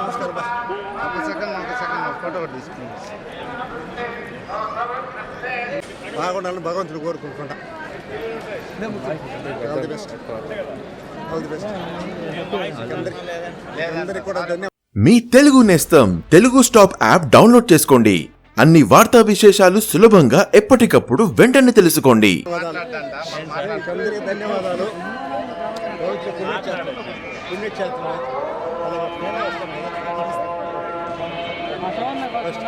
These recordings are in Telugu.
నమస్కారం ఒక సెకండ్ ఒక సెకండ్ ఫోటో బాగుండాలని భగవంతుడు కోరుకుంటున్నా. All the best all the best అందరికి కూడా ధన్యవాదాలు. మీ తెలుగు నేస్తం తెలుగు స్టాప్ యాప్ డౌన్లోడ్ చేసుకోండి. అన్ని వార్తా విశేషాలు సులభంగా ఎప్పటికప్పుడు వెంటనే తెలుసుకోండి ధన్యవాదాలు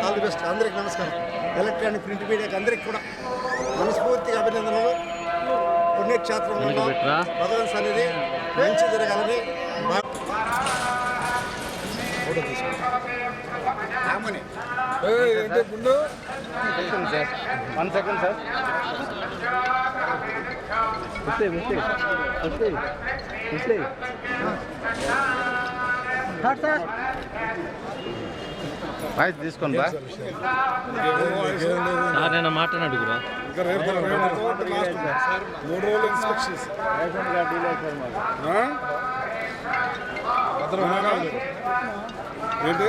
ఆల్ ది బెస్ట్ అందరికి నమస్కారం ఎలక్ట్రానిక్ ప్రింట్ మీడియాకి అందరికి కూడా మనస్ఫూర్తిగా అభినందనలు పుణ్యక్షేత్రంలో. భగవంత్ సన్నిధి మంచి జరగాలని sir one second sir. Voice తీసుకోండి బా. నేను మూడు రోజులు ఇన్స్పెక్షన్స్ ఏంటి?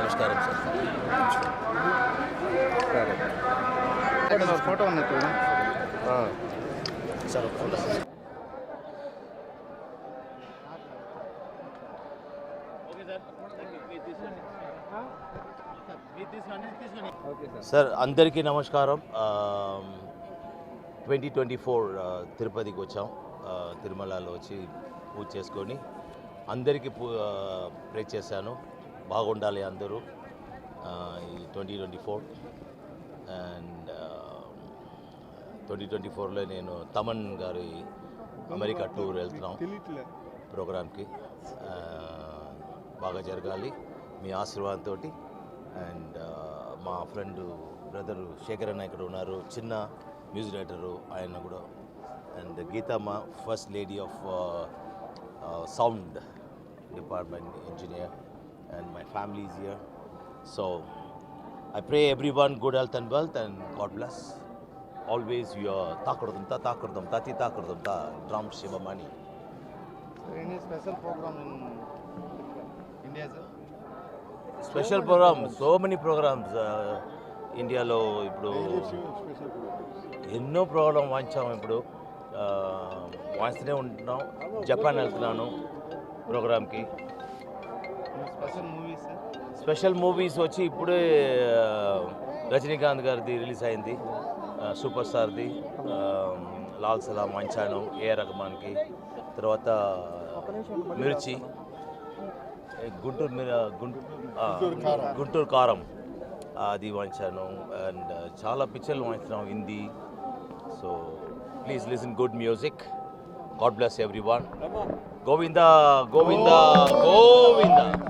నమస్కారం సార్. ఫోటో సార్ ఒక ఫోటో సార్. అందరికీ నమస్కారం. ట్వంటీ ట్వంటీ ఫోర్ తిరుపతికి వచ్చాం. తిరుమలలో వచ్చి పూజ చేసుకొని అందరికీ పూ ప్రే చేశాను బాగుండాలి అందరూ. ఈ twenty twenty four. And twenty twenty ఫోర్లో నేను తమన్ గారి అమెరికా టూర్ వెళ్తున్నాం ప్రోగ్రామ్కి. బాగా జరగాలి. మీ ఆశీర్వాదంతో అండ్ మా ఫ్రెండ్ బ్రదర్ శేఖర్ అన్న ఇక్కడ ఉన్నారు. చిన్న మ్యూజిక్ డైరెక్టరు ఆయన కూడా. And Geethamma first lady of sound department engineer. And my family is here so I pray everyone good health and wealth and God bless. Always your takurdum ta takurdum tati takurdum ta drum shivamani. Any special program in India, sir? Special program so many programs ఇండియాలో ఇప్పుడు ఎన్నో ప్రోగ్రాం వాయించాం ఇప్పుడు వాయిస్తూనే ఉంటున్నాం జపాన్ వెళ్తున్నాను ప్రోగ్రామ్కి Special? Special movies? వచ్చి ఇప్పుడే రజనీకాంత్ గారిది రిలీజ్ అయింది. సూపర్ స్టార్ది. లాల్ సలాం వంచాను ఏ రహమాన్కి. తర్వాత మిర్చి. గుంటూరు మిర గుంటూరు ఆ, గుంటూరు కారం. అది వాయించాను. అండ్ చాలా పిక్చర్లు వాయించినాం Hindi. So please listen good music. God bless everyone Govinda Govinda. Govinda.